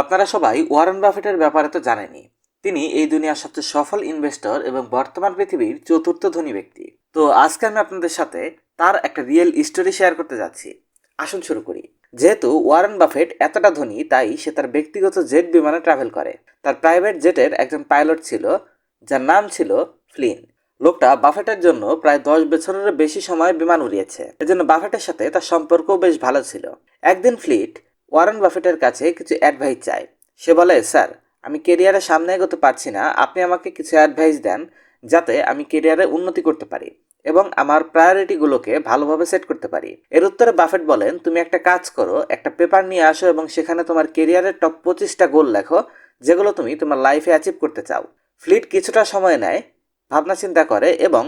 আপনারা সবাই ওয়ারেন বাফেটের ব্যাপারে তো জানেনই। তিনি এই দুনিয়ার সবচেয়ে সফল ইনভেস্টর এবং বর্তমান পৃথিবীর চতুর্থ ধনী ব্যক্তি। তো আজকে আমি আপনাদের সাথে তার একটা রিয়েল স্টোরি শেয়ার করতে যাচ্ছি। আসুন শুরু করি। যেহেতু ওয়ারেন বাফেট এতটা ধনী, তাই সে তার ব্যক্তিগত জেট বিমানে ট্রাভেল করে। তার প্রাইভেট জেটের একজন পাইলট ছিল, যার নাম ছিল ফ্লিন। লোকটা বাফেটের জন্য প্রায় দশ বছরের বেশি সময় বিমান উড়িয়েছে। এজন্য বাফেটের সাথে তার সম্পর্কও বেশ ভালো ছিল। একদিন ফ্লিট ওয়ারেন বাফেটের কাছে কিছু অ্যাডভাইস চায় সে বলে, স্যার, আমি কেরিয়ারে সামনে এগোতে পারছি না। আপনি আমাকে কিছু অ্যাডভাইস দেন যাতে আমি কেরিয়ারে উন্নতি করতে পারি এবং আমার প্রায়োরিটিগুলোকে ভালোভাবে সেট করতে পারি। এর উত্তরে বাফেট বলেন, তুমি একটা কাজ করো, একটা পেপার নিয়ে আসো এবং সেখানে তোমার কেরিয়ারের টপ পঁচিশটা গোল লেখো, যেগুলো তুমি তোমার লাইফে অ্যাচিভ করতে চাও। ফ্লিট কিছুটা সময় নেয় ভাবনা চিন্তা করে এবং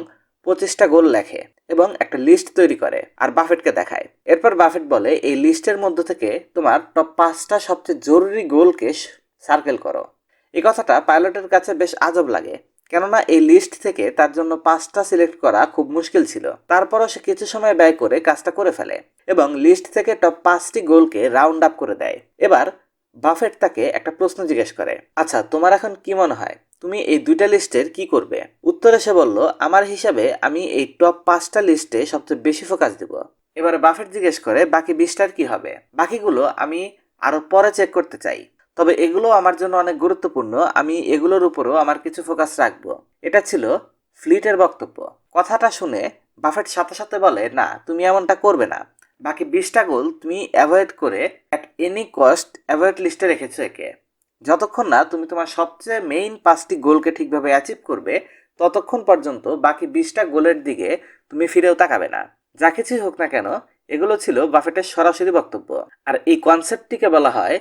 পঁচিশটা গোল লেখে। এবং একটা লিস্ট তৈরি করে আর বাফেটকে দেখায়। এরপর বাফেট বলে, এই লিস্টের মধ্য থেকে তোমার টপ পাঁচটা সবচেয়ে জরুরি গোলকে সার্কেল করো। এই কথাটা পাইলটের কাছে বেশ আজব লাগে, কেননা এই লিস্ট থেকে তার জন্য পাঁচটা সিলেক্ট করা খুব মুশকিল ছিল। তারপরও সে কিছু সময় ব্যয় করে কাজটা করে ফেলে এবং লিস্ট থেকে টপ পাঁচটি গোলকে রাউন্ড আপ করে দেয়। এবার বাফেট তাকে একটা প্রশ্ন জিজ্ঞেস করে আচ্ছা তোমার এখন কি মনে হয়? তুমি এই দুইটা লিস্টের কি করবে? উত্তরে সে বলল, আমার হিসাবে আমি এই টপ পাঁচটা লিস্টে সবচেয়ে বেশি ফোকাস দিব। এবারে বাফেট জিজ্ঞেস করে, বাকি বিশটার কি হবে? বাকিগুলো আমি আরও পরে চেক করতে চাই, তবে এগুলো আমার জন্য অনেক গুরুত্বপূর্ণ। আমি এগুলোর উপরও আমার কিছু ফোকাস রাখব। এটা ছিল ফ্লিটের বক্তব্য। কথাটা শুনে বাফেট সাথে সাথে বলে, না, তুমি এমনটা করবে না। বাকি বিশটা গোল তুমি অ্যাভয়েড করে অ্যাট এনি কস্ট অ্যাভয়েড লিস্টে রেখেছো একে। যতক্ষণ না তুমি তোমার সবচেয়ে মেইন পাঁচটি গোলকে ঠিকভাবে অ্যাচিভ করবে, ততক্ষণ পর্যন্ত বাকি বিশটা গোলের দিকে তুমি ফিরেও তাকাবে না। যা কিছুই হোক না কেন, এগুলো ছিল বাফেটের সরাসরি বক্তব্য। আর এই কনসেপ্টটিকে বলা হয়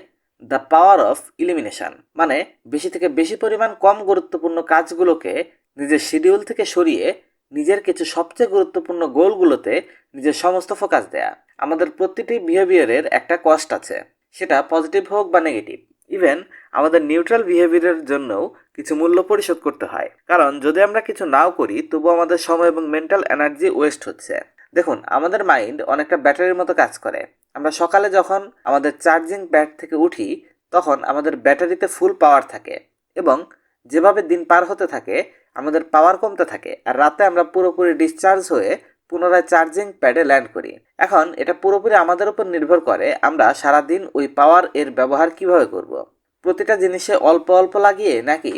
দ্য পাওয়ার অফ ইলিমিনেশন মানে বেশি থেকে বেশি পরিমাণ কম গুরুত্বপূর্ণ কাজগুলোকে নিজের শিডিউল থেকে সরিয়ে নিজের কিছু সবচেয়ে গুরুত্বপূর্ণ গোলগুলোতে নিজের সমস্ত ফোকাস দেয়া। আমাদের প্রতিটি বিহেভিয়ারের একটা কস্ট আছে, সেটা পজিটিভ হোক বা নেগেটিভ। ইভেন আমাদের নিউট্রাল বিহেভিয়ারের জন্যও কিছু মূল্য পরিশোধ করতে হয়। কারণ যদি আমরা কিছু নাও করি তবু আমাদের সময় এবং মেন্টাল এনার্জি ওয়েস্ট হচ্ছে। দেখুন, আমাদের মাইন্ড অনেকটা ব্যাটারির মতো কাজ করে। আমরা সকালে যখন আমাদের চার্জিং প্যাড থেকে উঠি, তখন আমাদের ব্যাটারিতে ফুল পাওয়ার থাকে এবং যেভাবে দিন পার হতে থাকে আমাদের পাওয়ার কমতে থাকে আর রাতে আমরা পুরোপুরি ডিসচার্জ হয়ে পুনরায় চার্জিং প্যাডে ল্যান্ড করি। এখন এটা পুরোপুরি আমাদের উপর নির্ভর করে আমরা সারাদিন ওই পাওয়ার এর ব্যবহার কীভাবে করব। প্রতিটা জিনিসে অল্প অল্প লাগিয়ে নাকি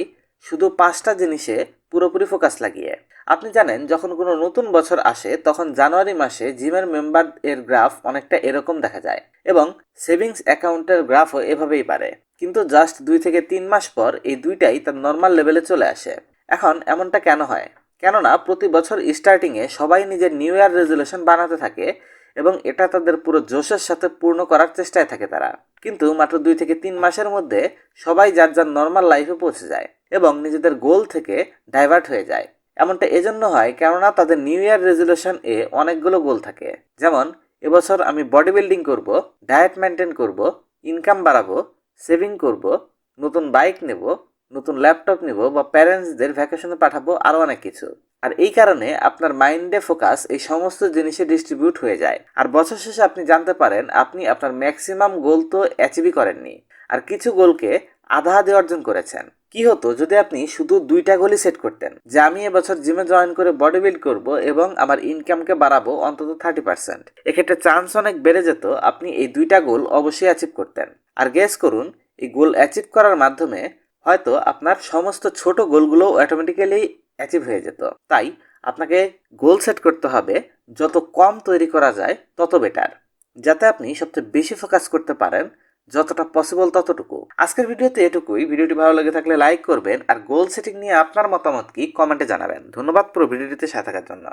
শুধু পাঁচটা জিনিসে পুরোপুরি ফোকাস লাগিয়ে। আপনি জানেন, যখন কোনো নতুন বছর আসে, তখন জানুয়ারি মাসে জিমের মেম্বার এর গ্রাফ অনেকটা এরকম দেখা যায় এবং সেভিংস অ্যাকাউন্টের গ্রাফও এভাবেই বাড়ে। কিন্তু জাস্ট দুই থেকে তিন মাস পর এই দুইটাই তার নর্মাল লেভেলে চলে আসে। এখন এমনটা কেন হয়? কেননা প্রতি বছর স্টার্টিংয়ে সবাই নিজের নিউ ইয়ার রেজলিউশন বানাতে থাকে এবং এটা তাদের পুরো জোশের সাথে পূর্ণ করার চেষ্টায় থাকে তারা। কিন্তু মাত্র দুই থেকে তিন মাসের মধ্যে সবাই যার যার নর্মাল লাইফে পৌঁছে যায় এবং নিজেদের গোল থেকে ডাইভার্ট হয়ে যায়। এমনটা এজন্য হয় কেননা তাদের নিউ ইয়ার রেজলিউশন এ অনেকগুলো গোল থাকে। যেমন, এবছর আমি বডি বিল্ডিং করব ডায়েট মেনটেন করব ইনকাম বাড়াবো সেভিং করব, নতুন বাইক নেব নতুন ল্যাপটপ নেব বা প্যারেন্টসদের ভ্যাকেশনে পাঠাবো আরও অনেক কিছু। আর এই কারণে আপনার মাইন্ডে ফোকাস এই সমস্ত জিনিসে ডিস্ট্রিবিউট হয়ে যায়। আর বছর শেষে আপনি জানতে পারেন, আপনি আপনার ম্যাক্সিমাম গোল তো অ্যাচিভই করেননি। আর কিছু গোলকে আধা আধি অর্জন করেছেন। কি হতো যদি আপনি শুধু দুইটা গোলই সেট করতেন, যে আমি এবছর জিমে জয়েন করে বডি বিল্ড করব এবং আমার ইনকামকে বাড়াবো অন্তত থার্টি পার্সেন্ট এক্ষেত্রে চান্স অনেক বেড়ে যেত আপনি এই দুইটা গোল অবশ্যই অ্যাচিভ করতেন। আর গেস করুন, এই গোল অ্যাচিভ করার মাধ্যমে হয়তো আপনার সমস্ত ছোট গোলগুলো অটোমেটিক্যালি অ্যাচিভ হয়ে যেত। তাই আপনাকে গোল সেট করতে হবে, যত কম তৈরি করা যায়, তত বেটার যাতে আপনি সবচেয়ে বেশি ফোকাস করতে পারেন, যতটা পসিবল ততটুকু। আজকের ভিডিওতে এটুকুই। ভিডিওটি ভালো লেগে থাকলে লাইক করবেন, আর গোল সেটিং নিয়ে আপনার মতামত কি কমেন্টে জানাবেন। ধন্যবাদ পুরো ভিডিওটিতে সাথে থাকার জন্য।